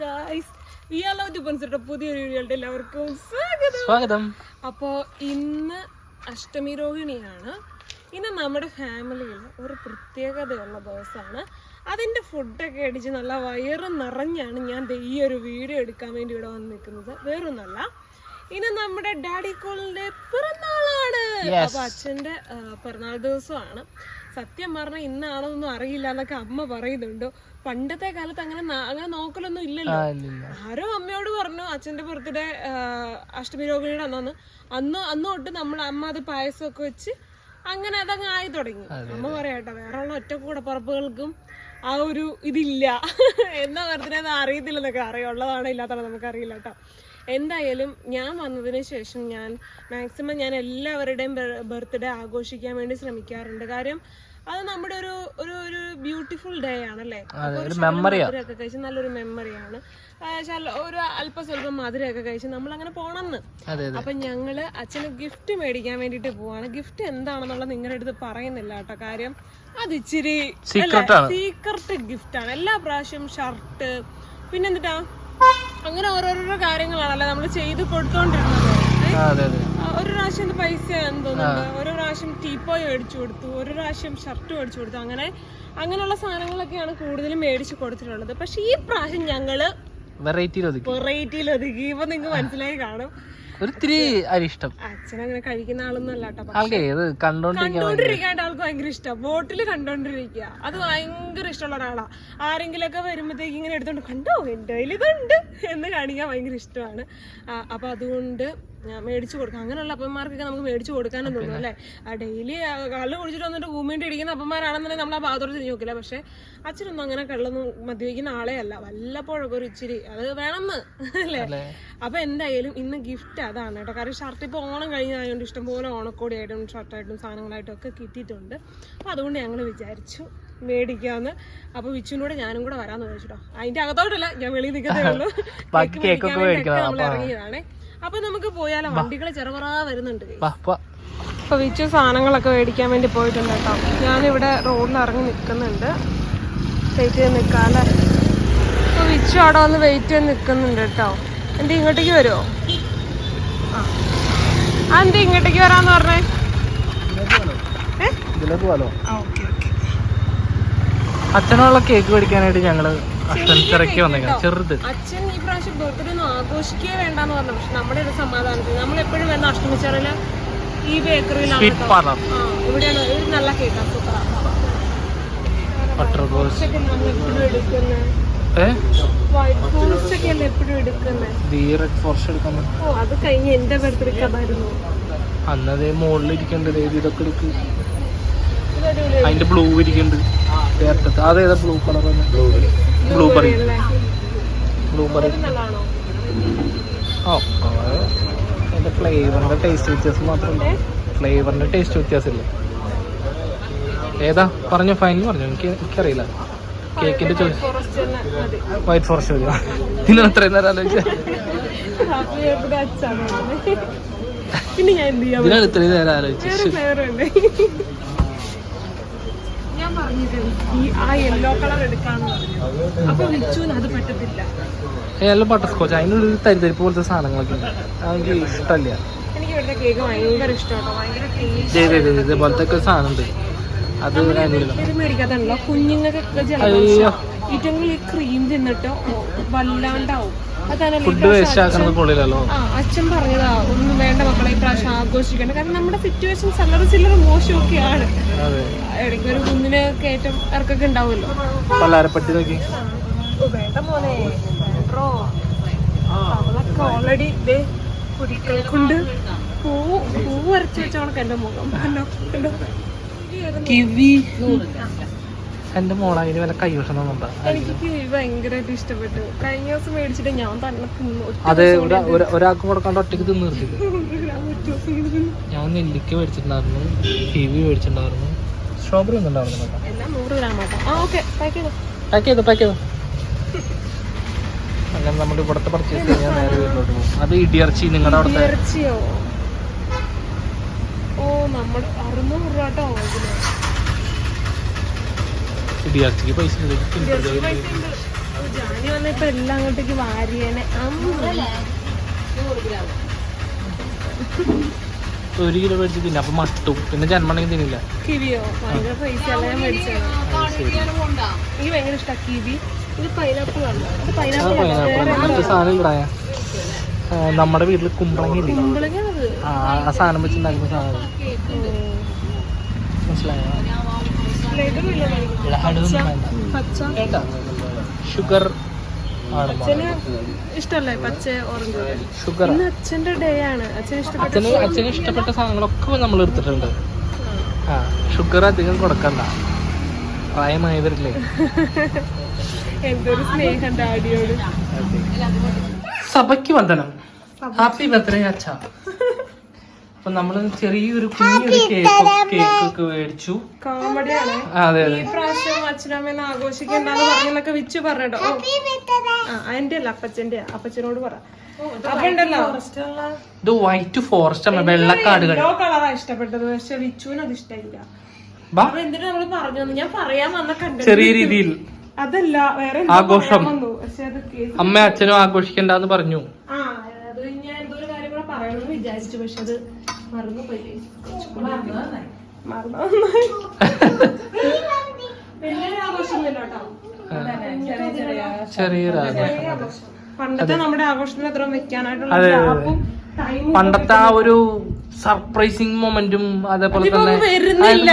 Guys പുതിയൊരു വീഡിയോയുടെ എല്ലാവർക്കും സ്വാഗതം. സ്വാഗതം. അപ്പോൾ ഇന്ന് അഷ്ടമി രോഹിണിയാണ്. ഇന്ന് നമ്മുടെ ഫാമിലിയിൽ ഒരു പ്രത്യേകതയുള്ള ദിവസമാണ്. അതിന്റെ ഫുഡൊക്കെ അടിച്ച് നല്ല വയറ് നിറഞ്ഞാണ് ഞാൻ ഈ ഒരു വീഡിയോ എടുക്കാൻ വേണ്ടി ഇവിടെ വന്ന് നിൽക്കുന്നത്. വേറൊന്നല്ല ഇന്ന് നമ്മുടെ ഡാഡി കോളിന്റെ പിറന്നാളാണ്. അപ്പൊ അച്ഛന്റെ പിറന്നാൾ ദിവസമാണ്. സത്യം പറഞ്ഞാൽ ഇന്നാണോന്നും അറിയില്ല എന്നൊക്കെ അമ്മ പറയുന്നുണ്ട്. പണ്ടത്തെ കാലത്ത് അങ്ങനെ അങ്ങനെ നോക്കലൊന്നും ഇല്ലല്ലോ. ആരോ അമ്മയോട് പറഞ്ഞു അച്ഛന്റെ ബർത്ത്ഡേ അഷ്ടമി രോഗിയുടെ അന്നു അന്ന് അന്ന് തൊട്ട് നമ്മൾ അമ്മ അത് പായസമൊക്കെ വെച്ച് അങ്ങനെ അതങ്ങ് ആയി തുടങ്ങി. അമ്മ പറയാട്ടോ വേറെ ഉള്ള ഒറ്റ കൂടപ്പറപ്പുകൾക്കും ആ ഒരു ഇതില്ല. എന്നാ ബർത്ത്ഡേ അറിയത്തില്ലെന്നൊക്കെ അറിയാം ഉള്ളതാണോ ഇല്ലാത്തതാണോ നമുക്കറിയില്ല കേട്ടോ. എന്തായാലും ഞാൻ വന്നതിന് ശേഷം ഞാൻ മാക്സിമം ഞാൻ എല്ലാവരുടെയും ബർത്ത്ഡേ ആഘോഷിക്കാൻ വേണ്ടി ശ്രമിക്കാറുണ്ട്. കാര്യം അത് നമ്മുടെ ഒരു ഒരു ഒരു ബ്യൂട്ടിഫുൾ ഡേ ആണല്ലേ? മധുരമൊക്കെ കഴിച്ച് നല്ലൊരു മെമ്മറിയാണ് ഒരു അല്പസ്വല്പം മധുരമൊക്കെ കഴിച്ച് നമ്മൾ അങ്ങനെ പോണെന്ന് അപ്പൊ ഞങ്ങൾ അച്ഛന് ഗിഫ്റ്റ് മേടിക്കാൻ വേണ്ടിട്ട് പോവാണ്. ഗിഫ്റ്റ് എന്താണെന്നുള്ളത് നിങ്ങളുടെ അടുത്ത് പറയുന്നില്ല കേട്ടോ കാര്യം. അത് ഇച്ചിരി സീക്രട്ട് ഗിഫ്റ്റ് ആണ്. എല്ലാ പ്രാവശ്യം ഷർട്ട് പിന്നെന്തിട്ടാ? അങ്ങനെ ഓരോരോ കാര്യങ്ങളാണല്ലേ നമ്മൾ ചെയ്ത് കൊടുത്തോണ്ടിരുന്നത്. ഒരു പ്രാവശ്യം പൈസ തോന്നുന്നുണ്ട് ഒരു പ്രാവശ്യം ടീപ്പോയ് മേടിച്ചു കൊടുത്തു ഒരു പ്രാവശ്യം ഷർട്ട് മേടിച്ചു കൊടുത്തു. അങ്ങനെ അങ്ങനെയുള്ള സാധനങ്ങളൊക്കെയാണ് കൂടുതലും മേടിച്ചു കൊടുത്തിട്ടുള്ളത്. പക്ഷെ ഈ പ്രാവശ്യം ഞങ്ങൾ വെറൈറ്റിയിൽ ഒതുക്കി. ഇപ്പൊ നിങ്ങക്ക് മനസ്സിലായി കാണും. ഒരിത്തിരി അരിഷ്ടം. അച്ഛൻ അങ്ങനെ കഴിക്കുന്ന ആളൊന്നും അല്ല കണ്ടോണ്ടിരിക്കാണ്ട് ആൾക്ക് ഭയങ്കര ഇഷ്ടം. ബോട്ടിൽ കണ്ടോണ്ടിരിക്കുക. അത് ഭയങ്കര ഇഷ്ടമുള്ള ഒരാളാ. ആരെങ്കിലൊക്കെ വരുമ്പോഴത്തേക്ക് ഇങ്ങനെ എടുത്തോണ്ട് കണ്ടോ? എന്റെ കയ്യിൽ ഇതുണ്ട് എന്ന് കാണിക്കാൻ ഭയങ്കര ഇഷ്ടമാണ്. അപ്പൊ അതുകൊണ്ട് മേടിച്ചു കൊടുക്കാം. അങ്ങനെയുള്ള അപ്പന്മാർക്കൊക്കെ നമുക്ക് മേടിച്ചു കൊടുക്കാനും തോന്നും അല്ലേ? ആ ഡെയിലി കള്ള് കുടിച്ചിട്ട് വന്നിട്ട് ഭൂമിയിട്ട് ഇരിക്കുന്ന അപ്പന്മാരാണെന്നുണ്ടെങ്കിൽ നമ്മൾ ആ ഭാഗത്തോട്ട് തിരിഞ്ഞു നോക്കില്ല പക്ഷെ അച്ഛനൊന്നും അങ്ങനെ കള്ളൊന്നും മദ്യപിക്കുന്ന ആളെ അല്ല. വല്ലപ്പോഴൊക്കെ ഒരു ഇച്ചിരി അത് വേണമെന്ന് അല്ലേ? അപ്പൊ എന്തായാലും ഇന്ന് ഗിഫ്റ്റ് അതാണ് കേട്ടോ. കാരണം ഷർട്ട് ഇപ്പോൾ ഓണം കഴിഞ്ഞായതുകൊണ്ട് ഇഷ്ടംപോലെ ഓണക്കോടിയായിട്ടും ഷർട്ടായിട്ടും സാധനങ്ങളായിട്ടും ഒക്കെ കിട്ടിയിട്ടുണ്ട്. അപ്പൊ അതുകൊണ്ട് ഞങ്ങൾ വിചാരിച്ചു മേടിക്കാന്ന്. അപ്പൊ വിച്ചുവിനൂടെ ഞാനും കൂടെ വരാന്ന് ചോദിച്ചിട്ടോ അതിന്റെ അകത്തോട്ടല്ല ഞാൻ വെളിയിൽ നിൽക്കത്തേ ഉള്ളൂ. കേക്കൊക്കെ നമ്മൾ ഇറങ്ങിയതാണേ. അപ്പൊ നമുക്ക് പോയാലോ? വണ്ടികൾ ചെറുപറാ വരുന്നുണ്ട്. വാ, വാ. അപ്പൊ വിച്ചു സാധനങ്ങളൊക്കെ മേടിക്കാൻ വേണ്ടി പോയിട്ടുണ്ട് കേട്ടോ. ഞാനിവിടെ റോഡിൽ ഇറങ്ങി നിൽക്കുന്നുണ്ട്. വെയിറ്റ് ചെയ്ത് നിൽക്കാല്ലേ? അപ്പൊ വിച്ചു അവിടെ വന്ന് വെയിറ്റ് ചെയ്ത് നിൽക്കുന്നുണ്ട് കേട്ടോ. എന്റെ ഇങ്ങോട്ടേക്ക് വരുമോ ആ. എന്റെ ഇങ്ങോട്ടേക്ക് വരാന്ന് പറഞ്ഞേ. അച്ഛനുള്ള കേക്ക് മേടിക്കാനായിട്ട് ഞങ്ങൾ അഷ്ടമിച്ചിറക്കി വന്നേക്കാം ചെറുത് അച്ഛൻ ഈ പ്രാവശ്യം ബർത്ത്ഡേ ഒന്നും ആഘോഷിക്കേ വേണ്ടെന്ന് പറഞ്ഞു. പക്ഷെ നമ്മുടെ ഒരു സമാധാനത്തിൽ നമ്മൾ എപ്പോഴും വരുന്ന അഷ്ടമിച്ചാറിൽ ഈ ബേക്കറിയിലാണ് ഇവിടെയാണ് ഒരു നല്ല സൂപ്പറാണ് ബട്ടർ അത് കഴിഞ്ഞ് എന്റെ ബർത്ത്ഡേക്ക് അതായിരുന്നു. അന്നതേ മുകളിൽ ഇരിക്കേണ്ടത് ഇതൊക്കെ എടുക്ക്. അതിന്റെ ബ്ലൂ ഇരിക്കുന്നുണ്ട് അതേതാ ബ്ലൂ കളർ ബ്ലൂ അല്ലേ? ബ്ലൂബെറി ബ്ലൂബെറി നല്ലതാണോ? ഓ അതിന്റെ ഫ്ലേവറിന്റെ ടേസ്റ്റ് വ്യത്യാസം മാത്രമല്ല ഫ്ലേവറിന്റെ ടേസ്റ്റ് വ്യത്യാസമില്ല? ഏതാ? പറഞ്ഞു ഫൈനൽ പറഞ്ഞു. എനിക്ക് എനിക്കറിയില്ല. കേക്കിന്റെ ചോയ്സ് വൈറ്റ് ഫോറസ്റ്റ് മതി. ഇതിന് അത്രയും നേരം ആലോചിച്ച. ഇതിനാണ് ഇത്രയും നേരം ആലോചിച്ചു. ഞാൻ പറഞ്ഞിട്ട് ഈ ആ യെല്ലോ കളർ എടുക്കാന്ന് പറഞ്ഞു. അപ്പൊ വിളിച്ചു അത് പറ്റത്തില്ല യെല്ലോ ബട്ടർ സ്കോച്ച് അതിനുള്ളിൽ തരിതരിപ്പ് പോലത്തെ സാധനങ്ങളൊക്കെ ഉണ്ട്. അതെനിക്ക് ഇഷ്ടമല്ല എനിക്ക് ഇവിടുത്തെ കേക്ക് ഭയങ്കര ഭയങ്കര ഇതേപോലത്തെ സാധനം ഉണ്ട് അത് മേടിക്കാത്തല്ലോ കുഞ്ഞുങ്ങൾക്കൊക്കെ ഏറ്റവും ഈ ക്രീം തിന്നിട്ട് വല്ലാണ്ടാവും. ഫുഡ് വേസ്റ്റ് ആക്കുന്നത് കൊള്ളില്ലല്ലോ. അച്ഛൻ പറഞ്ഞതാ ഒന്നും വേണ്ട മക്കളെ ഇപ്രാവശ്യം പ്രാവശ്യം ആഘോഷിക്കണം കാരണം നമ്മുടെ സിറ്റുവേഷൻ ചില്ലറ ചില്ലറ മോശമൊക്കെയാണ്. അതെ. ഇടയ്ക്ക് ഒരു കുഞ്ഞിന് കയറ്റം ഇറക്കൊക്കെ ഉണ്ടാവുമല്ലോ. പല്ലാരപ്പട്ടി നോക്കി. വേണ്ട മോനെ. അവളൊക്കെ ഓൾറെഡി ഇതേ കുടിക്കൾ കൊണ്ട് പൂ പൂ വരച്ചു വെച്ചോണക്ക് എന്റെ മുഖം. കണ്ടോ കണ്ടോ? കിവി. എന്റെ മോളായിരുന്നു വല്ല കൈവശം എനിക്ക് ഭയങ്കരമായിട്ട് ഇഷ്ടപ്പെട്ടു. കഴിഞ്ഞ ദിവസം മേടിച്ചിട്ട് ഞാൻ തന്നെ അത് ഒരാൾക്ക് കൊടുക്കാണ്ട് ഒറ്റയ്ക്ക് തിന്ന് നിർത്തില്ല ഞാൻ നെല്ലിക്ക മേടിച്ചിട്ടുണ്ടായിരുന്നു കിവി മേടിച്ചിട്ടുണ്ടായിരുന്നു. സ്ട്രോബെറി ഒന്നും ഉണ്ടായിരുന്നു എല്ലാം നൂറ് ഗ്രാം ആട്ടോ. ആ ഓക്കെ പാക്ക് ചെയ്തോ. പാക്ക് ചെയ്തു പാക്ക് ചെയ്തു. അങ്ങനെ നമ്മുടെ ഇവിടുത്തെ പർച്ചേസ് ചെയ്യാൻ നേരെ വീട്ടിലോട്ട് പോകും. അത് ഇടിയർച്ചി നിങ്ങളുടെ അവിടുത്തെ? ഓ നമ്മുടെ അറുന്നൂറ് രൂപ കേട്ടോ ഇതിന് ഇടിയർച്ചിക്ക് പൈസ ഉണ്ട്. ഇറച്ചി പൈസ ഉണ്ട്. ജാനി വന്നപ്പോ എല്ലാം അങ്ങോട്ടേക്ക് വാരിയേനെ. ഒരു കിലോ മേടിച്ച് തിന്നെ അപ്പൊ മട്ടും. പിന്നെ ജന്മണെങ്കിൽ തിന്നില്ല. കിവിയോ? ഭയങ്കര പൈസ എല്ലാം മേടിച്ചാണ് എനിക്ക് ഭയങ്കര ഇഷ്ടമാണ് കിവി. ഇത് പൈനാപ്പിൾ മറ്റേ സാധനം നമ്മുടെ വീട്ടിൽ കുമ്പളങ്ങ ഇല്ലേ? ആ സാധനം വെച്ചുണ്ടാക്കുന്ന സാധനം. മനസ്സിലായോ ലഹടൊന്നും വേണ്ട പച്ച വേണ്ട ഷുഗർ ഇഷ്ടല്ലേ പച്ച ഓറഞ്ച് ഷുഗർ ഇന്ന് അച്ഛന്റെ ഡേ ആണ്. അച്ഛന് ഇഷ്ടപ്പെട്ട അച്ഛന് അച്ഛന് ഇഷ്ടപ്പെട്ട സാധനങ്ങളൊക്കെ നമ്മൾ എടുത്തിട്ടുണ്ട്. ആ ഷുഗർ അധികം കൊടുക്കണ്ട. പ്രായമായവരില്ലേ. എന്തൊരു സ്നേഹം ഡാഡിയോട് സഭയ്ക്ക് വന്ദനം. ഹാപ്പി ബർത്ത്ഡേ അച്ഛ. അപ്പൊ നമ്മൾ ചെറിയൊരു കുഞ്ഞൊരു കേക്ക് കേക്ക് മേടിച്ചു കോമഡിയാണ്. ആ, അതെ ഈ അതെ പ്രാവശ്യം അച്ഛനമ്മേനെ ആഘോഷിക്കണ്ടെന്ന് പറഞ്ഞെന്നൊക്കെ വിച്ചു പറഞ്ഞോ അതിന്റെ അല്ല അപ്പച്ചന്റെ അപ്പച്ചനോട് പറ. ഇത് വൈറ്റ് ഫോറസ്റ്റ് അമ്മ വെള്ളക്കാടുകൾ ഇഷ്ടപ്പെട്ടത് പക്ഷെ വിച്ചുവിന് അത് ഇഷ്ടമില്ല എന്തിനാ നമ്മൾ പറഞ്ഞു ഞാൻ പറയാൻ വന്ന കണ്ടു ചെറിയ രീതിയിൽ. അതല്ല വേറെ ആഘോഷം. പക്ഷെ അത് കേസ് അമ്മ അച്ഛനും ആഘോഷിക്കണ്ടെന്ന് പറഞ്ഞു. ആ അത് ഞാൻ എന്തോ ഒരു കാര്യം കൂടെ പറയണമെന്ന് വിചാരിച്ചു പക്ഷെ അത് മറന്നു പോയി മറന്നു. ചെറിയൊരു ആഘോഷം. പണ്ടത്തെ നമ്മുടെ ആഘോഷത്തിന് അത്ര വെക്കാനായിട്ടുള്ള പണ്ടത്തെ ആ ഒരു സർപ്രൈസിങ് മൊമെന്റും അതേപോലെ തന്നെ വരുന്നില്ല.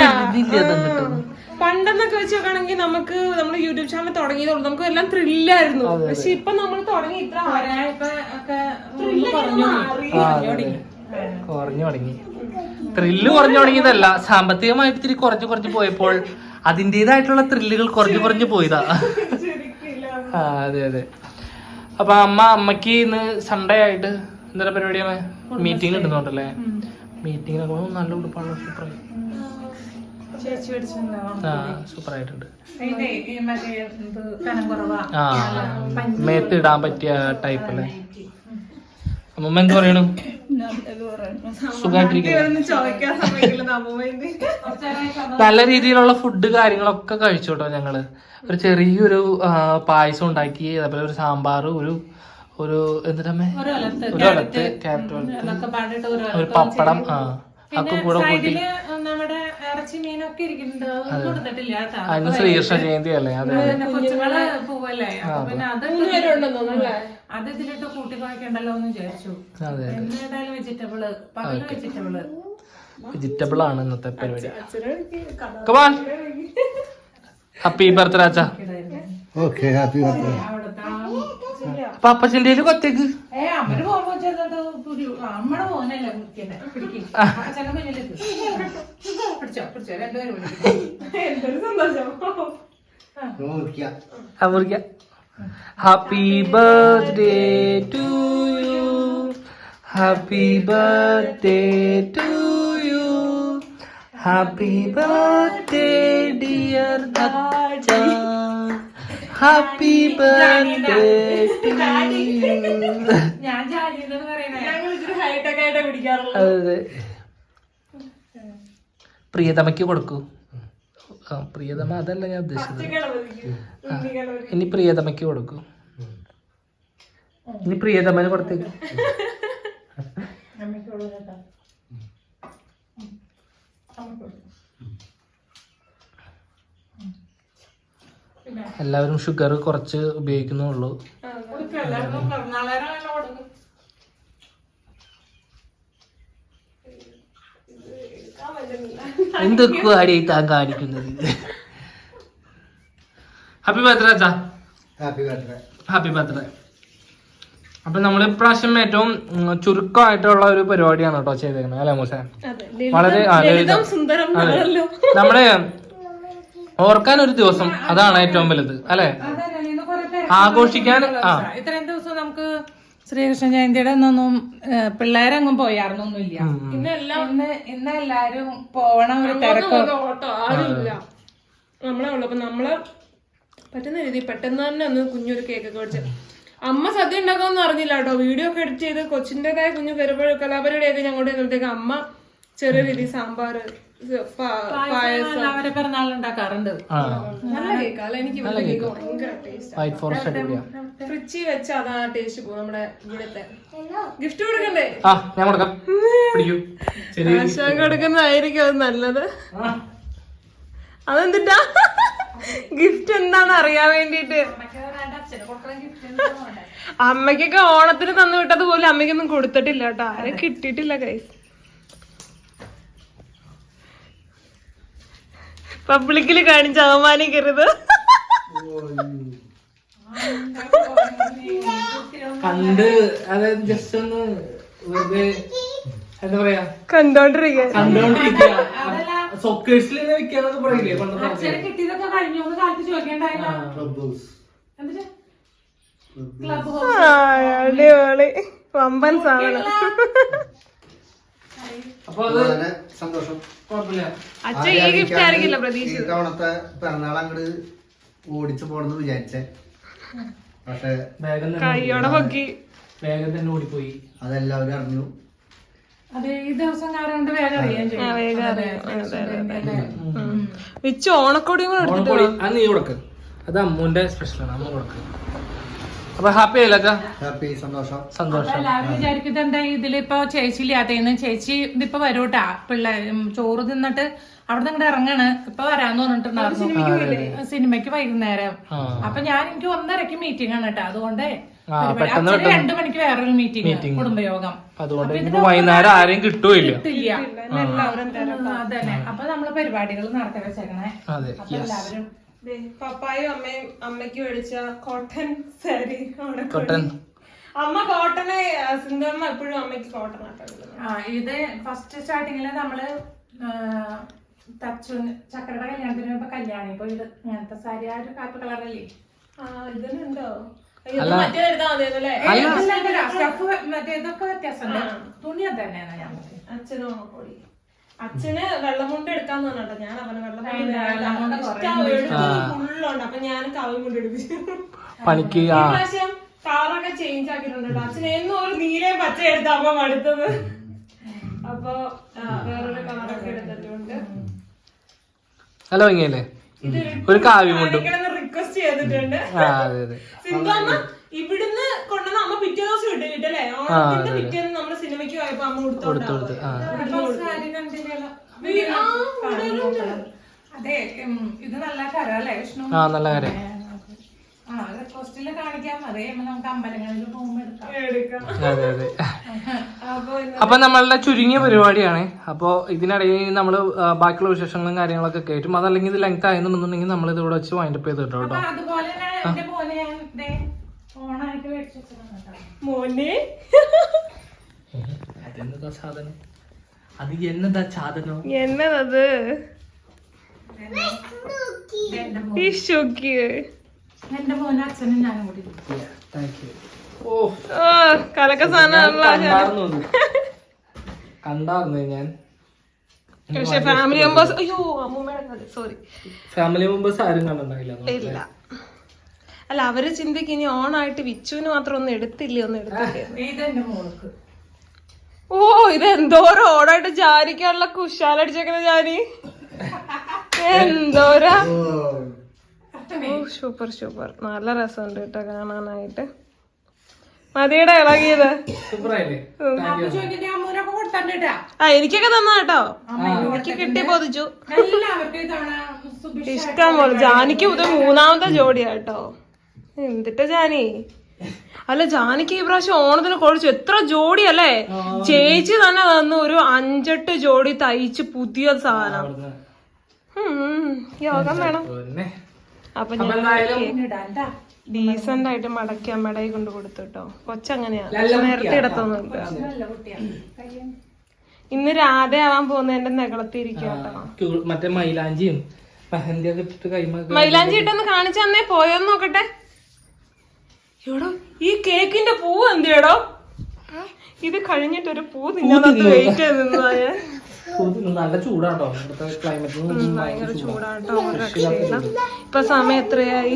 പണ്ടെന്നൊക്കെ വെച്ച് നോക്കുകയാണെങ്കിൽ നമുക്ക് നമ്മുടെ യൂട്യൂബ് ചാനൽ തുടങ്ങിയതുള്ളൂ നമുക്ക് എല്ലാം ത്രില്ലായിരുന്നു. പക്ഷെ ഇപ്പൊ നമ്മൾ തുടങ്ങി ഇത്ര ആരായ ഒക്കെ മാറി. കുറഞ്ഞു തുടങ്ങി. ത്രില്ല് കുറഞ്ഞു തുടങ്ങിയതല്ല സാമ്പത്തികമായി ഇത്തിരി കുറഞ്ഞു കുറഞ്ഞു പോയപ്പോൾ അതിന്റെതായിട്ടുള്ള ത്രില്ലുകൾ കുറഞ്ഞു കുറഞ്ഞു പോയതാ. ആ അതെ അതെ. അപ്പൊ അമ്മ അമ്മയ്ക്ക് ഇന്ന് സൺഡേ ആയിട്ട് എന്താ പരിപാടിയാണ് മീറ്റിംഗ് ഉണ്ടെന്നുണ്ടല്ലേ? മീറ്റിംഗിനൊക്കെ പോകുമ്പോൾ നല്ല ഉടുപ്പാണ് സൂപ്പറായി ആ ആ മേത്ത് ഇടാൻ പറ്റിയ ടൈപ്പ് അല്ലേ? അമ്മമ്മ എന്ത് പറയണു? നല്ല രീതിയിലുള്ള ഫുഡ് കാര്യങ്ങളൊക്കെ കഴിച്ചു കേട്ടോ ഞങ്ങൾ. ഒരു ചെറിയൊരു പായസം ഉണ്ടാക്കി അതേപോലെ ഒരു സാമ്പാർ ഒരു ഒരു എന്തിനമ്മേ? ഒലത്ത് ക്യാരറ്റ് ഒരു ഒരു പപ്പടം ആ. ഒക്കെ കൂടെ കൂട്ടി. നമ്മുടെ ഇറച്ചി മീനൊക്കെ ഇരിക്കുന്നുണ്ട്. അതൊന്നും കൊടുത്തിട്ടില്ല അതിന് ശ്രീകൃഷ്ണ ജയന്തി അല്ലേ? അതെ കൊച്ചുങ്ങൾ പോവല്ലേ? പിന്നെ അത്. അത് ഇതിലിട്ട് കൂട്ടി കുഴക്കണ്ടല്ലോ എന്ന് വിചാരിച്ചു. അതെ എന്തായാലും വെജിറ്റബിൾ പകൽ വെജിറ്റബിൾ. വെജിറ്റബിൾ ആണ് ഇന്നത്തെ പരിപാടി. കമാൻ ഹാപ്പി ബർത്ത്ഡേ അച്ഛ. ഓക്കെ. ഹാപ്പി ബർത്ത്ഡേ അപ്പച്ചന്റെ കൊത്തേക്ക് okay happy birthday to you happy birthday to you happy birthday dear അച്ഛ ഹാപ്പി ബർത്ത്ഡേ പ്രിയതമയ്ക്ക് കൊടുക്കൂ. പ്രിയതമ അതല്ല ഞാൻ ഉദ്ദേശിച്ചത്. ഇനി പ്രിയതമയ്ക്ക് കൊടുക്കൂ. ഇനി പ്രിയതമന് കൊടുത്തേക്ക്. അമ്മയ്ക്കുള്ളൂ കേട്ടോ. എല്ലാവരും ഷുഗർ കുറച്ച് ഉപയോഗിക്കുന്നുള്ളൂ. എന്തൊക്കെ അടി താൻ കാണിക്കുന്നത്. ഹാപ്പി ബർത്ത്ഡേ അച്ഛാ. ഹാപ്പി ബർത്ത്ഡേ ഹാപ്പി ബർത്ത്ഡേ അപ്പൊ നമ്മൾ ഇപ്രാവശ്യം ഏറ്റവും ചുരുക്കമായിട്ടുള്ള ഒരു പരിപാടിയാണ് കേട്ടോ ചെയ്തേക്കുന്നത് അല്ലേ മൂസ? അതെ വളരെ നമ്മുടെ ഓർക്കാൻ ഒരു ദിവസം. അതാണ് ഏറ്റവും വലുത് അല്ലെ? ആഘോഷിക്കാൻ ആ. ഇത്രയും ദിവസം നമുക്ക് ശ്രീകൃഷ്ണ ജയന്തിയുടെ ഒന്നും പിള്ളേരങ്ങും പോയാർന്നൊന്നുമില്ല. ഇന്നെല്ലാം എല്ലാം ഇന്ന് ഇന്ന് എല്ലാരും പോവണ ഒരു തിരക്ക്. ഓട്ടോ ആരുമില്ല. നമ്മളെ ഉള്ളു. അപ്പൊ നമ്മൾ പറ്റുന്ന രീതി പെട്ടെന്ന് തന്നെ ഒന്ന് കുഞ്ഞൊരു കേക്ക് ഒക്കെ മേടിച്ച്. അമ്മ സദ്യ ഉണ്ടാക്കാമെന്ന് അറിഞ്ഞില്ല കേട്ടോ. വീഡിയോ ഒക്കെ എഡിറ്റ് ചെയ്ത് കൊച്ചിന്റെതായ കുഞ്ഞു കലാപരിപാടിയൊക്കെ ഞങ്ങളുടെ അമ്മ ചെറിയ രീതി സാമ്പാർ അവരെ ആ. നല്ല കേക്ക്. അല്ല എനിക്ക് ഭയങ്കര ടേസ്റ്റ് വൈറ്റ് ഫോറസ്റ്റ് അടിപൊളിയാ. ഫ്രിഡ്ജിൽ വെച്ച അതാ ടേസ്റ്റ് പോകും നമ്മുടെ ഇവിടുത്തെ. ഗിഫ്റ്റ് കൊടുക്കണ്ടേ? ആ ഞാൻ കൊടുക്കാം. ആശാൻ കൊടുക്കുന്നതായിരിക്കും അത് നല്ലത്. അതെന്തിട്ടാ? ഗിഫ്റ്റ് എന്താന്ന് അറിയാൻ വേണ്ടിട്ട് അമ്മയ്ക്കൊക്കെ ഓണത്തിന് തന്നു വിട്ടത് പോലും അമ്മയ്ക്കൊന്നും കൊടുത്തിട്ടില്ല കേട്ടോ. ആരും കിട്ടിയിട്ടില്ല കൈസ് പബ്ലിക്കിൽ കാണിച്ച് അവമാനിക്കരുത് കണ്ട് അതായത് ജസ്റ്റ് ഒന്ന് വെറുതെ എന്താ പറയാ? കണ്ടോണ്ടിരിക്കാൻ കണ്ടോണ്ടിരിക്കുക സൊക്കേഴ്സിൽ വെക്കാന്നൊക്കെ പറയില്ലേ? പണ്ടത്തെ കിട്ടിയതൊക്കെ കഴിഞ്ഞു. കാലത്ത് ചോദിക്കണ്ടായില്ല. അടിപൊളി. വമ്പൻ സാധനം. അപ്പൊ അത് വളരെ സന്തോഷം കുഴപ്പമില്ല അച്ഛൻ ഈ ഗിഫ്റ്റ് ആയിരിക്കില്ല പ്രതീക്ഷ ഇത്തവണത്തെ പിറന്നാൾ അങ്ങോട്ട് ഓടിച്ചു പോണെന്ന് വിചാരിച്ചേ പക്ഷെ വേഗം തന്നെ കൈയോടെ പൊക്കി വേഗം തന്നെ ഓടിപ്പോയി അതെല്ലാവരും അറിഞ്ഞു അത് ഈ ദിവസം കാരണം വേഗം അറിയാൻ ആ, വേഗം അറിയാം. അതെ, അതെ, അതെ. ഉം. വിച്ച് ഓണക്കോടിയും കൂടെ എടുത്തിട്ട് ഓണക്കോടി അത് നീ കൊടുക്ക് അത് അമ്മൂന്റെ സ്പെഷ്യലാണ് അമ്മ കൊടുക്ക് അപ്പൊ ഹാപ്പി ആയില്ല അച്ഛാ? ഹാപ്പി സന്തോഷം. സന്തോഷം. എല്ലാവരും വിചാരിക്കുന്നത് എന്താ ഇതിലിപ്പോ ചേച്ചി ഇല്ലാത്തേന്ന് ചേച്ചി ഇതിപ്പോ വരൂട്ടാ. പിള്ളേർ ചോറ് തിന്നിട്ട് അവിടെ നിന്ന് ഇറങ്ങാണ്. ഇപ്പൊ വരാന്ന് പറഞ്ഞിട്ടുണ്ടായിരുന്നു സിനിമയ്ക്ക് വൈകുന്നേരം. അപ്പൊ ഞാൻ എനിക്ക് ഒന്നരക്ക് മീറ്റിംഗ് ആണ് കേട്ടോ. അതുകൊണ്ട് പെട്ടെന്ന് രണ്ടു മണിക്ക് വേറൊരു മീറ്റിംഗ് കുടുംബയോഗം. അതുകൊണ്ട് വൈകുന്നേരം ആരെയും കിട്ടൂല്ല. അതന്നെ. അപ്പൊ നമ്മൾ പരിപാടികൾ നടത്തി വെച്ചേക്കണേ. അതെ അപ്പൊ എല്ലാവരും പപ്പായും അമ്മയും അമ്മയ്ക്ക് മേടിച്ച കോട്ടൺ സാരി കോട്ടൺ അമ്മ കോട്ടനെ സിന്ധമ്മ എപ്പോഴും അമ്മയ്ക്ക് കോട്ടൺ ആ ഇത് ഫസ്റ്റ് സ്റ്റാർട്ടിങ്ങിൽ നമ്മൾ തച്ചു ചക്കരയുടെ കല്യാണത്തിന് ഇപ്പൊ കല്യാണി ഇപ്പൊ ഇത് ഇങ്ങനത്തെ സാരി ആ ഒരു കാപ്പ് കളറല്ലേ ആ ഇതിനുണ്ടോ അയ്യോ, ഇത് മറ്റേ എടുത്താൽ മതിയല്ലേ സ്റ്റഫ് മറ്റേ ഇതൊക്കെ വ്യത്യാസമുണ്ട്. തുണി അത് തന്നെയാണ് ഞാൻ അച്ഛനും അമ്മ ഓണക്കോടി അച്ഛന് വെള്ളമുണ്ട് എടുക്കാന്ന് പറഞ്ഞോ ഞാൻ അവന് വെള്ളമുണ്ട് ഫുള്ളുണ്ട്. അപ്പൊ ഞാൻ കവി കൊണ്ട് എടുപ്പിച്ചു പണിക്ക് പ്രാവശ്യം കളറൊക്കെ ചേഞ്ച് ആക്കിയിട്ടുണ്ട് അച്ഛന് അച്ഛൻ എന്നും ഒരു നീലയും പച്ച എടുത്ത അപ്പൊ മടുത്തത്. അപ്പൊ ആ, വേറൊരു കളറൊക്കെ എടുത്തിട്ടുണ്ട്. നല്ല ഭംഗിയല്ലേ? ഒരു കാവ്യമുണ്ടും റിക്വസ്റ്റ് ചെയ്തിട്ടുണ്ട്. സിന്ധു അമ്മ ഇവിടുന്ന് കൊണ്ടുവന്ന് അമ്മ പിറ്റേ ദിവസം ഇട്ട് കിട്ടല്ലേ ഓണത്തിന്റെ പിറ്റേന്ന് നമ്മുടെ സിനിമയ്ക്ക് പോയപ്പോ അമ്മ കൊടുത്തു കൊടുത്തോണ്ടാവും കൊടുത്ത് ആ അപ്പൊ സാരി കണ്ടില്ലല്ലോ. അതെ ഇത് നല്ല കര അല്ലേ? വിഷ്ണു? ആ നല്ല കാര്യം ആ റിക്വസ്റ്റിൽ കാണിക്കാൻ നമുക്ക് അമ്പലങ്ങളിൽ എടുക്കാം. എടുക്കാം. അതെ അതെ അപ്പൊ നമ്മളുടെ ചുരുങ്ങിയ പരിപാടിയാണ്. അപ്പൊ ഇതിനിടയിൽ നമ്മൾ ബാക്കിയുള്ള വിശേഷങ്ങളും കാര്യങ്ങളൊക്കെ കേട്ടും. അതല്ലെങ്കിൽ ഇത് ലെങ്ത് ആയെന്നുണ്ടെന്നുണ്ടെങ്കിൽ നമ്മൾ ഇത് ഇവിടെ വെച്ച് വൈൻഡപ്പ് ചെയ്ത് കേട്ടോ. മോനെ സാധനം? അത് എന്നതാ സാധനം എന്നതത്? എന്റെ മോനെ അച്ഛനും ഞാനും കൂടി ഓ. കലക്ക കണ്ടാർന്നു കണ്ടാർന്നു ഞാൻ. പക്ഷെ ഫാമിലി മെമ്പേഴ്സ് അയ്യോ അമ്മൂമ്മയുടെ സോറി ഫാമിലി മെമ്പേഴ്സ് ആരും കണ്ടിട്ടുണ്ടായില്ല ഇല്ല. അല്ല അവർ ചിന്തിക്കും ഇനി ഓണായിട്ട് വിച്ചുവിന് മാത്രം ഒന്നും എടുത്തില്ലേ? ഒന്നും എടുത്തില്ലേ? ഓ ഇത് എന്തോരം ഓണായിട്ട് ജാനിക്കാനുള്ള കുശാലടിച്ചേക്കണ ജാനി. എന്തോരാ ഓ. Super super. നല്ല രസമുണ്ട് കേട്ടോ കാണാനായിട്ട്. മതിയുടെ ഇളകിയത്. ആ എനിക്കൊക്കെ തന്ന കേട്ടോ. എനിക്ക് കിട്ടി പൊതിച്ചു. ഇഷ്ടം പോലെ. ജാനിക്ക് ഇത് മൂന്നാമത്തെ ജോഡിയാട്ടോ എന്തിട്ട ജാനി? അല്ല ജാനിക്ക് ഈ പ്രാവശ്യം ഓണത്തിന് കുഴച്ചു എത്ര ജോഡി അല്ലേ ചേച്ചി തന്നെ തന്ന ഒരു അഞ്ചെട്ട് ജോഡി തയ്ച്ച് പുതിയ സാധനം. ഉം, യോഗം വേണം. അപ്പൊ ഞാൻ ഡീസന്റ് ആയിട്ട് മടക്കി അമ്മയുടെ കൊണ്ട് കൊടുത്തു കേട്ടോ കൊച്ചങ്ങനെയാ. നല്ല നേരത്തെ കയ്യും. ഇന്ന് രാധ ആവാൻ പോകുന്നതിന്റെ നെകളത്തിരിക്കും മറ്റേ മൈലാഞ്ചിയും മൈലാഞ്ചി ഇട്ടൊന്ന് കാണിച്ചു തന്നെ പോയോന്ന് നോക്കട്ടെ. എടോ ഈ കേക്കിന്റെ പൂ എന്തിയടോ? ഇത് കഴിഞ്ഞിട്ട് ഒരു പൂ തിന്നാത്ത വെയിറ്റ് ചെയ്ത് നിന്നതാ ഞാൻ. നല്ല ചൂടാട്ടോ. ഭയങ്കര ചൂടാട്ടോ രക്ഷയില്ല ഇപ്പൊ സമയം എത്രയായി?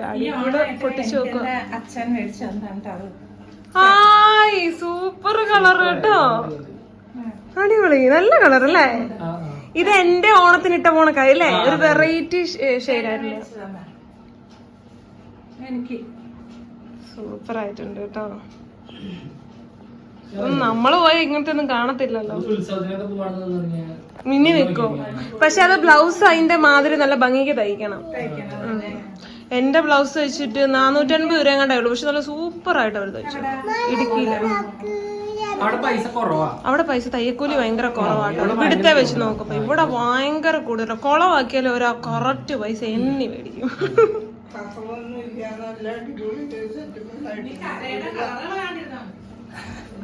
ഡാഡി കൂടെ പൊട്ടിച്ചു നോക്കുക അച്ഛൻ ഹായ് സൂപ്പർ കളർ കേട്ടോ. അടിപൊളി നല്ല കളർ അല്ലേ? ഇത് എന്റെ ഓണത്തിന് ഇട്ട പോണക്കായി അല്ലേ? ഒരു വെറൈറ്റി ഷെയ്ഡായിരുന്നു എനിക്ക് സൂപ്പർ ആയിട്ടുണ്ട് കേട്ടോ നമ്മൾ പോയി ഇങ്ങനത്തെ ഒന്നും കാണത്തില്ലല്ലോ മിന്നി നിക്കോ പക്ഷെ അത് ബ്ലൗസ് അതിന്റെ മാതിരി നല്ല ഭംഗിക്ക് തയ്ക്കണം. എന്റെ ബ്ലൗസ് വെച്ചിട്ട് നാനൂറ്റൻപത് രൂപ കണ്ടേ ഉള്ളൂ പക്ഷെ നല്ല സൂപ്പർ ആയിട്ട് അവർ തയ്ച്ചു ഇടുക്കിയിൽ. അവിടെ പൈസ കുറവാ. അവിടെ പൈസ തയ്യക്കൂലി ഭയങ്കര കുറവാട്ടോ ഇവിടുത്തെ വെച്ച് നോക്കുമ്പോ ഇവിടെ ഭയങ്കര കൂടുതലാണ് കുളമാക്കിയാലും ഒരാ കറക്റ്റ് പൈസ എന്നി മേടിക്കും.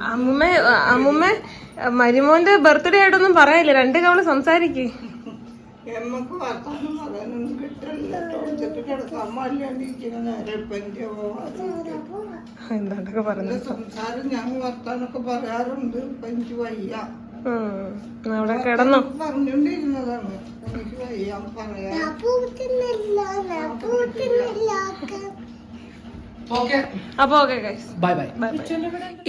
അമ്മുമ്മ അമ്മുമ്മ മരുമോന്റെ ബർത്ത്ഡേ ആയിട്ടൊന്നും പറയല്ലേ? രണ്ട് കവൾ സംസാരിക്കേ. എമ്മക്ക് വർത്താനം പറയാനൊന്നും കിട്ടില്ല തോന്നിട്ട് നേരെ എന്താണ്ടൊക്കെ പറഞ്ഞു സംസാരം ഞാൻ വർത്താനൊക്കെ പറയാറുണ്ട്. ഇപ്പൊ എനിക്ക് വയ്യ. ഉം. അവിടെ കിടന്നു? പറഞ്ഞോണ്ടിരുന്നതാണ് എനിക്ക് പറയാൻ ഓക്കെ അപ്പൊ ഓക്കെ ഗൈസ് ബൈ ബൈ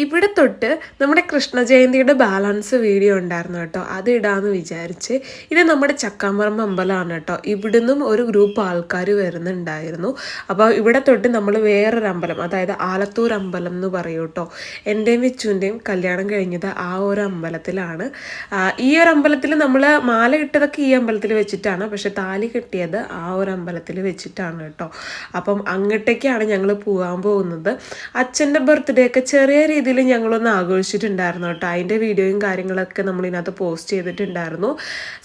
ഇവിടെ തൊട്ട് നമ്മുടെ കൃഷ്ണ ജയന്തിയുടെ ബാലൻസ് വീഡിയോ ഉണ്ടായിരുന്നു കേട്ടോ. അത് ഇടാന്ന് വിചാരിച്ച്. ഇത് നമ്മുടെ ചക്കാമ്പറമ്പ് അമ്പലമാണ് കേട്ടോ. ഇവിടുന്നും ഒരു ഗ്രൂപ്പ് ആൾക്കാർ വരുന്നുണ്ടായിരുന്നു. അപ്പോൾ ഇവിടെ തൊട്ട് നമ്മൾ വേറൊരു അമ്പലം അതായത് ആലത്തൂർ അമ്പലം എന്ന് പറയും കേട്ടോ. എന്റെയും വിച്ചുവിന്റെയും കല്യാണം കഴിഞ്ഞത് ആ ഒരു അമ്പലത്തിലാണ്. ഈ ഒരു അമ്പലത്തിൽ നമ്മൾ മാല ഇട്ടതൊക്കെ ഈ അമ്പലത്തിൽ വെച്ചിട്ടാണ്. പക്ഷെ താലി കെട്ടിയത് ആ ഒരു അമ്പലത്തിൽ വെച്ചിട്ടാണ് കേട്ടോ. അപ്പം അങ്ങോട്ടേക്കാണ് ഞങ്ങൾ പോകാൻ പോകുന്നത്. അച്ഛന്റെ ബർത്ത്ഡേ ഒക്കെ ചെറിയ രീതിയിൽ ഞങ്ങളൊന്ന് ആഘോഷിച്ചിട്ടുണ്ടായിരുന്നു കേട്ടോ. അതിന്റെ വീഡിയോയും കാര്യങ്ങളൊക്കെ നമ്മൾ ഇതിനകത്ത് പോസ്റ്റ് ചെയ്തിട്ടുണ്ടായിരുന്നു.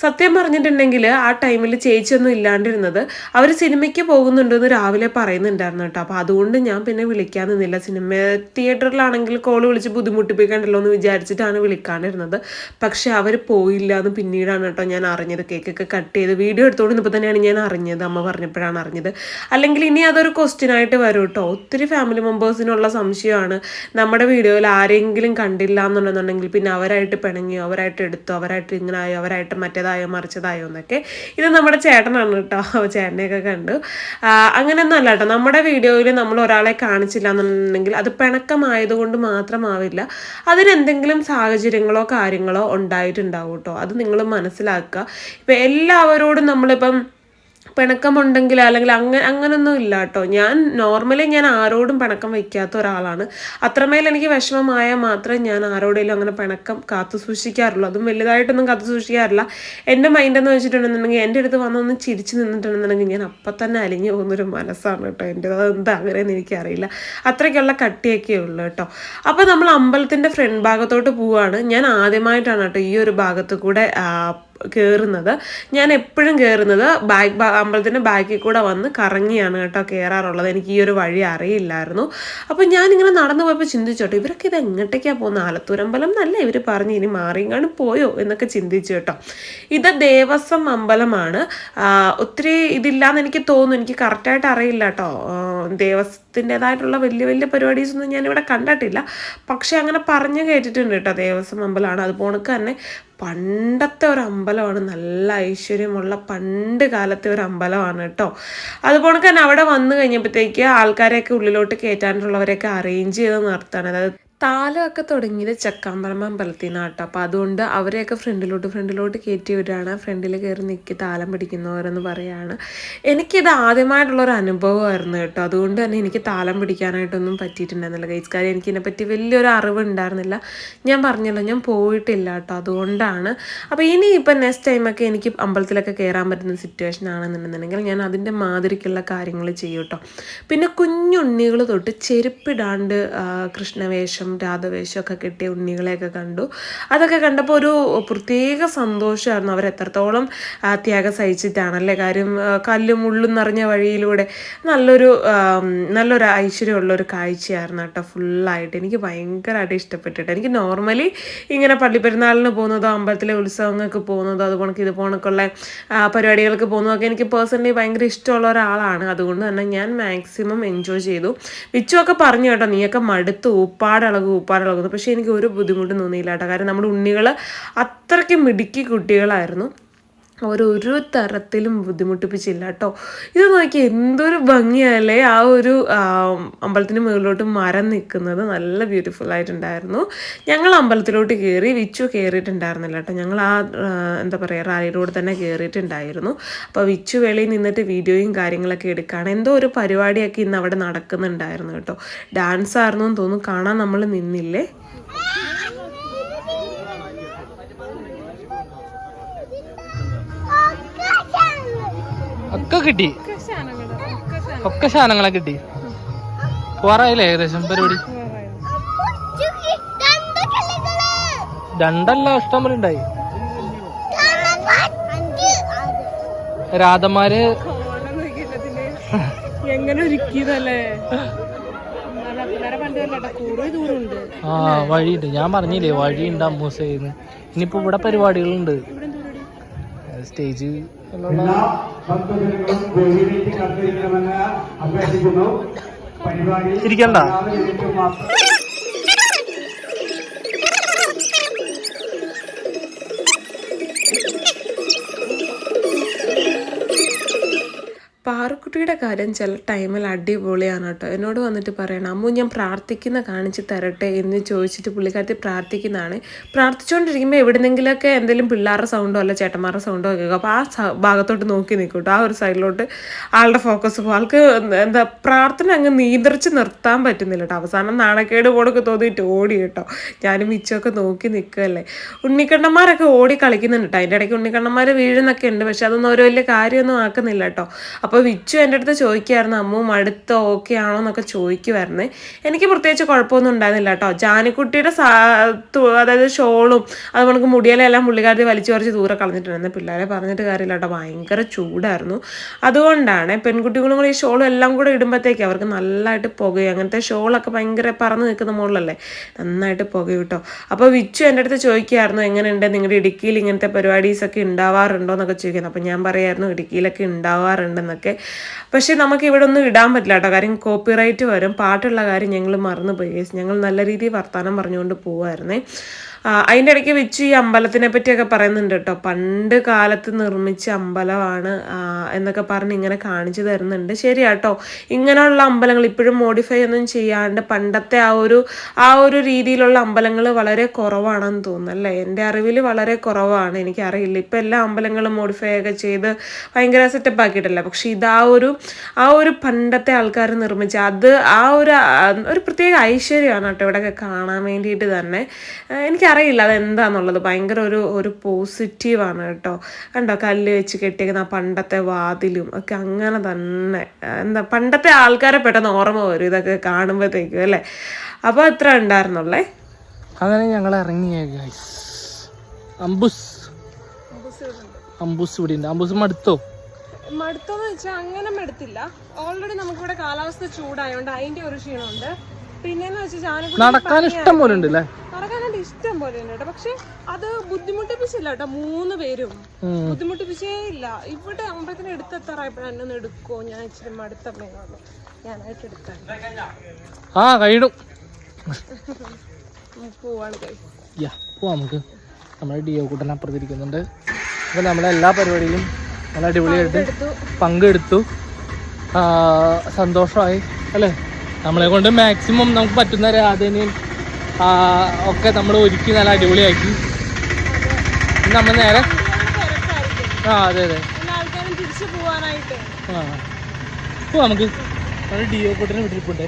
സത്യം പറഞ്ഞിട്ടുണ്ടെങ്കിൽ ആ ടൈമിൽ ചേച്ചിയൊന്നും ഇല്ലാണ്ടിരുന്നത് അവർ സിനിമയ്ക്ക് പോകുന്നുണ്ടെന്ന് രാവിലെ പറയുന്നുണ്ടായിരുന്നു കേട്ടോ. അപ്പോൾ അതുകൊണ്ട് ഞാൻ പിന്നെ വിളിക്കാൻ നിന്നില്ല. സിനിമ തിയേറ്ററിലാണെങ്കിൽ കോൾ വിളിച്ച് ബുദ്ധിമുട്ടിപ്പിക്കണ്ടല്ലോ എന്ന് വിചാരിച്ചിട്ടാണ് വിളിക്കാണ്ടിരുന്നത് പക്ഷേ അവർ പോയില്ല എന്ന് പിന്നീടാണ് കേട്ടോ ഞാൻ അറിഞ്ഞത്. കേക്കൊക്കെ കട്ട് ചെയ്ത് വീഡിയോ എടുത്തോണ്ടിരുന്നപ്പോൾ തന്നെയാണ് ഞാൻ അറിഞ്ഞത്. അമ്മ പറഞ്ഞപ്പോഴാണ് അറിഞ്ഞത്. അല്ലെങ്കിൽ ഇനി അതൊരു ക്വസ്റ്റ്യൻ ആയിട്ട് വരും കേട്ടോ. ഒത്തിരി ഫാമിലി മെമ്പേഴ്സിനുള്ള സംശയമാണ്. നമ്മുടെ വീഡിയോയിൽ ആരെങ്കിലും കണ്ടില്ല എന്നുണ്ടെന്നുണ്ടെങ്കിൽ പിന്നെ അവരായിട്ട് പിണങ്ങിയോ അവരായിട്ട് എടുത്തോ അവരായിട്ട് ഇങ്ങനെ ആയോ അവരായിട്ട് മറ്റേതായോ മറിച്ചതായോ എന്നൊക്കെ. ഇത് നമ്മുടെ ചേട്ടനാണ് കേട്ടോ. ചേട്ടനെയൊക്കെ കണ്ടു. ആ, അങ്ങനെയൊന്നും അല്ല കേട്ടോ. നമ്മുടെ വീഡിയോയിൽ നമ്മൾ ഒരാളെ കാണിച്ചില്ല എന്നുണ്ടെങ്കിൽ അത് പിണക്കമായതുകൊണ്ട് മാത്രമാവില്ല. അതിനെന്തെങ്കിലും സാഹചര്യങ്ങളോ കാര്യങ്ങളോ ഉണ്ടായിട്ടുണ്ടാവും കേട്ടോ. അത് നിങ്ങൾ മനസ്സിലാക്കുക. ഇപ്പം എല്ലാവരോടും നമ്മളിപ്പം പിണക്കമുണ്ടെങ്കിൽ അല്ലെങ്കിൽ അങ്ങനെ അങ്ങനൊന്നും ഇല്ല കേട്ടോ. ഞാൻ നോർമലി ഞാൻ ആരോടും പിണക്കം വയ്ക്കാത്ത ഒരാളാണ്. അത്രമേൽ എനിക്ക് വിഷമമായാൽ മാത്രമേ ഞാൻ ആരോടെങ്കിലും അങ്ങനെ പിണക്കം കാത്തു സൂക്ഷിക്കാറുള്ളൂ. അതും വലുതായിട്ടൊന്നും കാത്തു സൂക്ഷിക്കാറില്ല. എന്റെ മൈൻഡ് എന്ന് വെച്ചിട്ടുണ്ടെന്നുണ്ടെങ്കിൽ എന്റെ അടുത്ത് വന്നൊന്ന് ചിരിച്ചു നിന്നിട്ടുണ്ടെന്നുണ്ടെങ്കിൽ ഞാൻ അപ്പം തന്നെ അലിഞ്ഞു പോകുന്നൊരു മനസ്സാണ് കേട്ടോ എന്റെ അതെന്താ അങ്ങനെയെന്ന് എനിക്കറിയില്ല. അത്രയ്ക്കുള്ള കട്ടിയൊക്കെ ഉള്ളു കേട്ടോ. അപ്പോൾ നമ്മൾ അമ്പലത്തിന്റെ ഫ്രണ്ട് ഭാഗത്തോട്ട് പോവുകയാണ് ഞാൻ ആദ്യമായിട്ടാണ് കേട്ടോ ഈ ഒരു ഭാഗത്ത് കൂടെ കയറുന്നത് ഞാൻ എപ്പോഴും കയറുന്നത് ബാക്ക് അമ്പലത്തിന്റെ ബാക്കിൽ കൂടെ വന്ന് കറങ്ങിയാണ് കേട്ടോ കയറാറുള്ളത് എനിക്ക് ഈ ഒരു വഴി അറിയില്ലായിരുന്നു. അപ്പോൾ ഞാനിങ്ങനെ നടന്നു പോയപ്പോൾ ചിന്തിച്ചോട്ടോ ഇവരൊക്കെ ഇത് എങ്ങോട്ടേക്കാണ് പോകുന്നത്? ആലത്തൂരമ്പലം എന്നല്ല ഇവർ പറഞ്ഞ് ഇനി മാറിയെങ്ങാനും പോയോ എന്നൊക്കെ ചിന്തിച്ചു കേട്ടോ. ഇത് ദേവസ്വം അമ്പലമാണ്. ഒത്തിരി ഇതില്ലാന്ന് എനിക്ക് തോന്നുന്നു. എനിക്ക് കറക്റ്റായിട്ട് അറിയില്ല കേട്ടോ. ദേവസ്വത്തിന്റെതായിട്ടുള്ള വലിയ വലിയ പരിപാടീസ് ഒന്നും ഞാനിവിടെ കണ്ടിട്ടില്ല. പക്ഷേ അങ്ങനെ പറഞ്ഞു കേട്ടിട്ടുണ്ട് കേട്ടോ ദേവസ്വം അമ്പലമാണ്. അതുപോലെ തന്നെ പണ്ടത്തെ ഒരു അമ്പലമാണ്. നല്ല ഐശ്വര്യമുള്ള പണ്ട് കാലത്തെ ഒരു അമ്പലമാണ് കേട്ടോ. അതുപോലെ തന്നെ അവിടെ വന്നു കഴിഞ്ഞപ്പോഴത്തേക്ക് ആൾക്കാരെയൊക്കെ ഉള്ളിലോട്ട് കയറ്റാനുള്ളവരെയൊക്കെ അറേഞ്ച് ചെയ്ത് നടത്താണ് അതായത് താലമൊക്കെ തുടങ്ങിയത് ചക്കാമ്പറമ്പ് അമ്പലത്തിൽ നിന്നാണ് കേട്ടോ അപ്പോൾ അതുകൊണ്ട് അവരെയൊക്കെ ഫ്രണ്ടിലോട്ട് ഫ്രണ്ടിലോട്ട് കയറ്റി വിടുകയാണ്. ഫ്രണ്ടിൽ കയറി നിൽക്കി താലം പിടിക്കുന്നവരെന്ന് പറയുകയാണ് എനിക്കിത് ആദ്യമായിട്ടുള്ളൊരു അനുഭവമായിരുന്നു കേട്ടോ. അതുകൊണ്ട് തന്നെ എനിക്ക് താലം പിടിക്കാനായിട്ടൊന്നും പറ്റിയിട്ടുണ്ടായിരുന്നില്ല ഗൈസ്. കാര്യം എനിക്ക് ഇതിനെപ്പറ്റി വലിയൊരു അറിവ് ഉണ്ടായിരുന്നില്ല ഞാൻ പറഞ്ഞല്ലോ ഞാൻ പോയിട്ടില്ല കേട്ടോ. അതുകൊണ്ടാണ്. അപ്പോൾ ഇനി ഇപ്പം നെക്സ്റ്റ് ടൈമൊക്കെ എനിക്ക് അമ്പലത്തിലൊക്കെ കയറാൻ പറ്റുന്ന സിറ്റുവേഷൻ ആണെന്നുണ്ടെന്നുണ്ടെങ്കിൽ ഞാൻ അതിന്റെ മാതിരിക്കുള്ള കാര്യങ്ങൾ ചെയ്യും കേട്ടോ. പിന്നെ കുഞ്ഞുണ്ണികൾ തൊട്ട് ചെരുപ്പിടാണ്ട് കൃഷ്ണവേഷം രാധവേഷം ഒക്കെ കിട്ടിയ ഉണ്ണികളെയൊക്കെ കണ്ടു. അതൊക്കെ കണ്ടപ്പോൾ ഒരു പ്രത്യേക സന്തോഷമായിരുന്നു അവർ എത്രത്തോളം ത്യാഗം സഹിച്ചിട്ടാണല്ലേ? കാര്യം കല്ലും ഉള്ളും നിറഞ്ഞ വഴിയിലൂടെ നല്ലൊരു നല്ലൊരു ഐശ്വര്യമുള്ള ഒരു കാഴ്ചയായിരുന്നു കേട്ടോ ഫുള്ളായിട്ട്. എനിക്ക് ഭയങ്കരമായിട്ട് ഇഷ്ടപ്പെട്ടിട്ട്. എനിക്ക് നോർമലി ഇങ്ങനെ പള്ളിപ്പെരുന്നാളിന് പോകുന്നതോ അമ്പലത്തിലെ ഉത്സവങ്ങൾക്ക് പോകുന്നതോ അതുപോലെ ഇത് പോണക്കുള്ള പരിപാടികൾക്ക് പോകുന്നതൊക്കെ എനിക്ക് പേഴ്സണലി ഭയങ്കര ഇഷ്ടമുള്ള ഒരാളാണ്. അതുകൊണ്ട് തന്നെ ഞാൻ മാക്സിമം എൻജോയ് ചെയ്തു. വിച്ചുവൊക്കെ പറഞ്ഞു കേട്ടോ നീയൊക്കെ മടുത്ത് ഊപ്പാടളകും ഊപ്പാടളകുന്നു പക്ഷേ എനിക്ക് ഒരു ബുദ്ധിമുട്ടും തോന്നിയില്ല കേട്ടോ. കാരണം നമ്മുടെ ഉണ്ണികൾ അത്രയ്ക്ക് മിടുക്കി കുട്ടികളായിരുന്നു. അവരൊരു തരത്തിലും ബുദ്ധിമുട്ടിപ്പിച്ചില്ല കേട്ടോ. ഇത് നോക്കി എന്തൊരു ഭംഗിയല്ലേ ആ ഒരു അമ്പലത്തിന് മുകളിലോട്ട് മരം നിൽക്കുന്നത്. നല്ല ബ്യൂട്ടിഫുൾ ആയിട്ടുണ്ടായിരുന്നു. ഞങ്ങൾ അമ്പലത്തിലോട്ട് കയറി വിച്ചു കയറിയിട്ടുണ്ടായിരുന്നില്ല കേട്ടോ. ഞങ്ങൾ ആ എന്താ പറയുക റാലിയിലൂടെ തന്നെ കയറിയിട്ടുണ്ടായിരുന്നു. അപ്പോൾ വിച്ചു വെളിയിൽ നിന്നിട്ട് വീഡിയോയും കാര്യങ്ങളൊക്കെ എടുക്കുകയാണ്. എന്തോ ഒരു പരിപാടിയൊക്കെ ഇന്ന് അവിടെ നടക്കുന്നുണ്ടായിരുന്നു കേട്ടോ. ഡാൻസ് ആയിരുന്നു എന്ന് തോന്നുന്നു. കാണാൻ നമ്മൾ നിന്നില്ലേ? ഒക്കെ കിട്ടി. ഒക്കെ സാധനങ്ങളെ കിട്ടി. പോറായില്ലേ ഏകദേശം പരിപാടി? രണ്ടല്ല ഇഷ്ടം പോലെ ഉണ്ടായി. രാധമാര് എങ്ങനെ ഒരുക്കിയതല്ലേ? ആ വഴിയുണ്ട്. ഞാൻ പറഞ്ഞില്ലേ വഴിയുണ്ട് അമ്മൂസേന്ന്. ഇനിയിപ്പോ ഇവിടെ പരിപാടികളുണ്ട്. സ്റ്റേജ് ഇരിക്കണ്ട. പാറുക്കുട്ടിയുടെ കാര്യം ചില ടൈമിൽ അടിപൊളിയാണ് കേട്ടോ. എന്നോട് വന്നിട്ട് പറയണം അമ്മു ഞാൻ പ്രാർത്ഥിക്കുന്ന കാണിച്ച് തരട്ടെ എന്ന് ചോദിച്ചിട്ട് പുള്ളിക്കാരത്തി പ്രാർത്ഥിക്കുന്നതാണ്. പ്രാർത്ഥിച്ചുകൊണ്ടിരിക്കുമ്പോൾ എവിടെന്നെങ്കിലൊക്കെ എന്തെങ്കിലും പിള്ളേരുടെ സൗണ്ടോ അല്ല ചേട്ടന്മാരുടെ സൗണ്ടോ കേൾക്കും. അപ്പോൾ ആ ഭാഗത്തോട്ട് നോക്കി നിൽക്കും കേട്ടോ. ആ ഒരു സൈഡിലോട്ട് ആളുടെ ഫോക്കസ് പോകും ആൾക്ക് എന്താ പ്രാർത്ഥന അങ്ങ് നിയന്ത്രിച്ച് നിർത്താൻ പറ്റുന്നില്ല കേട്ടോ. അവസാനം നാണക്കേട് പോടൊക്കെ തോന്നിയിട്ട് ഓടി കേട്ടോ. ഞാനും മിച്ചമൊക്കെ നോക്കി നിൽക്കുകയല്ലേ. ഉണ്ണിക്കണ്ണന്മാരൊക്കെ ഓടി കളിക്കുന്നുണ്ട് കേട്ടോ. അതിന്റെ ഇടയ്ക്ക് ഉണ്ണിക്കണ്ണന്മാർ വീഴുന്നൊക്കെ ഉണ്ട്. പക്ഷെ അതൊന്നും ഒരു വലിയ കാര്യമൊന്നും ആക്കുന്നില്ല കേട്ടോ. അപ്പോൾ വിച്ചു എന്റെ അടുത്ത് ചോദിക്കുമായിരുന്നു അമ്മു മടുത്തോ? ഓക്കെ ആണോ? എന്നൊക്കെ ചോദിക്കുമായിരുന്നു എനിക്ക് പ്രത്യേകിച്ച് കുഴപ്പമൊന്നും ഉണ്ടായിരുന്നില്ല കേട്ടോ. ജാനിക്കുട്ടിയുടെ സാ അതായത് ഷോളും അതുപോലെ മുടിയിലെല്ലാം പുള്ളിക്കാരത്തി വലിച്ചു കുറച്ച് ദൂരെ കളഞ്ഞിട്ടുണ്ടായിരുന്നു. പിള്ളേരെ പറഞ്ഞിട്ട് കാര്യമില്ല കേട്ടോ. ഭയങ്കര ചൂടായിരുന്നു. അതുകൊണ്ടാണ് പെൺകുട്ടികളും കൂടി ഈ ഷോളും എല്ലാം കൂടെ ഇടുമ്പോഴത്തേക്ക് അവർക്ക് നല്ലതായിട്ട് പുകയും. അങ്ങനത്തെ ഷോളൊക്കെ ഭയങ്കര പറന്ന് നിൽക്കുന്ന മുകളിലല്ലേ നന്നായിട്ട് പുകയും കേട്ടോ. അപ്പോൾ വിച്ചു എന്റെ അടുത്ത് ചോദിക്കുമായിരുന്നു എങ്ങനെയുണ്ട്? നിങ്ങളുടെ ഇടുക്കിയിൽ ഇങ്ങനത്തെ പരിപാടീസൊക്കെ ഉണ്ടാവാറുണ്ടോ? എന്നൊക്കെ ചോദിക്കുന്നത് അപ്പോൾ ഞാൻ പറയായിരുന്നു ഇടുക്കിയിലൊക്കെ ഉണ്ടാവാറുണ്ടെന്നൊക്കെ. പക്ഷേ നമുക്ക് ഇവിടെ ഒന്നും ഇടാൻ പറ്റില്ല കേട്ടോ. കാര്യം കോപ്പിറൈറ്റ് വരും. പാട്ടുള്ള കാര്യം ഞങ്ങൾ മറന്നുപോയി ഞങ്ങൾ നല്ല രീതിയിൽ വർത്തമാനം പറഞ്ഞുകൊണ്ട് പോവായിരുന്നേ. അതിന്റെ ഇടയ്ക്ക് വെച്ച് ഈ അമ്പലത്തിനെ പറ്റിയൊക്കെ പറയുന്നുണ്ട് കേട്ടോ. പണ്ട് കാലത്ത് നിർമ്മിച്ച അമ്പലമാണ് എന്നൊക്കെ പറഞ്ഞ് ഇങ്ങനെ കാണിച്ചു തരുന്നുണ്ട്. ശരിയാട്ടോ ഇങ്ങനെയുള്ള അമ്പലങ്ങൾ ഇപ്പോഴും മോഡിഫൈ ഒന്നും ചെയ്യാണ്ട് പണ്ടത്തെ ആ ഒരു ആ ഒരു രീതിയിലുള്ള അമ്പലങ്ങൾ വളരെ കുറവാണെന്ന് തോന്നുന്നു അല്ലേ? എന്റെ അറിവിൽ വളരെ കുറവാണ്. എനിക്കറിയില്ല. ഇപ്പം എല്ലാ അമ്പലങ്ങളും മോഡിഫൈ ഒക്കെ ചെയ്ത് ഭയങ്കര സെറ്റപ്പ് ആക്കിയിട്ടല്ല. പക്ഷേ ഇതാ ഒരു ആ ഒരു പണ്ടത്തെ ആൾക്കാർ നിർമ്മിച്ച അത് ആ ഒരു ഒരു പ്രത്യേക ഐശ്വര്യമാണ് കേട്ടോ ഇവിടെയൊക്കെ കാണാൻ വേണ്ടിയിട്ട് തന്നെ. ആ, എനിക്കറിയില്ല അതെന്താന്നുള്ളത്. ഭയങ്കര ഒരു ഒരു പോസിറ്റീവാണ് കേട്ടോ. കണ്ടോ കല്ല് വെച്ച് കെട്ടിയേക്കുന്ന ആ പണ്ടത്തെ വാതിലും ഒക്കെ അങ്ങനെ തന്നെ. എന്താ പണ്ടത്തെ ആൾക്കാരെ പെട്ടെന്ന് ഓർമ്മ വരും ഇതൊക്കെ കാണുമ്പോഴത്തേക്കും അല്ലേ? അപ്പോൾ എത്ര ഉണ്ടായിരുന്നുള്ളേ? അങ്ങനെ ഞങ്ങൾ ഇറങ്ങിയ ഗൈസ് അമ്പുസ്. അമ്പൂസ് ഇവിടെ ഉണ്ട്. അംബുസ് മടുത്തോ? മടുത്തോന്ന് വെച്ചാൽ അങ്ങനെ മടുത്തില്ല. ഓൾറെഡി നമുക്കിവിടെ കാലാവസ്ഥ ചൂടായതുകൊണ്ട് അതിന്റെ ഒരു ക്ഷീണമുണ്ട്. പിന്നെ നടക്കാൻ ഇഷ്ടം പോലെ ഉണ്ട് അല്ലേ നടക്കാനായിട്ട് ഇഷ്ടം പോലെ ഉണ്ട് കേട്ടോ പക്ഷെ അത് ബുദ്ധിമുട്ടിപ്പിച്ചില്ല കേട്ടോ മൂന്ന് പേരും. ബുദ്ധിമുട്ടിപ്പിച്ചേ ഇല്ല. ഇവിടെ അമ്പലത്തിന് എടുത്തെത്താറായപ്പോഴാണ് എന്നെ ഒന്ന് എടുക്കുമോ ഞാൻ ഇച്ചിരി മടുത്തമ്മേ പറഞ്ഞു ഞാനായിട്ട് എടുത്താൽ ആ കഴിയും പോവാണ് കൈ യാ പോവാം നമുക്ക്. നമ്മുടെ ഡിയോ കൂട്ടൻ അപ്പുറത്തിരിക്കുന്നുണ്ട്. അപ്പോൾ നമ്മുടെ എല്ലാ പരിപാടിയിലും നല്ല അടിപൊളിയായിട്ട് പങ്കെടുത്തു. സന്തോഷമായി അല്ലേ? നമ്മളെ കൊണ്ട് മാക്സിമം നമുക്ക് പറ്റുന്ന രാധനയും ഒക്കെ നമ്മൾ ഒരുക്കി നല്ല അടിപൊളിയാക്കി. നമ്മൾ നേരെ ആ അതെ അതെ. ആ. പോവാം നമുക്ക് നമ്മുടെ ഡിയോ കൂട്ടനെ വിട്ടിരിപ്പുണ്ട്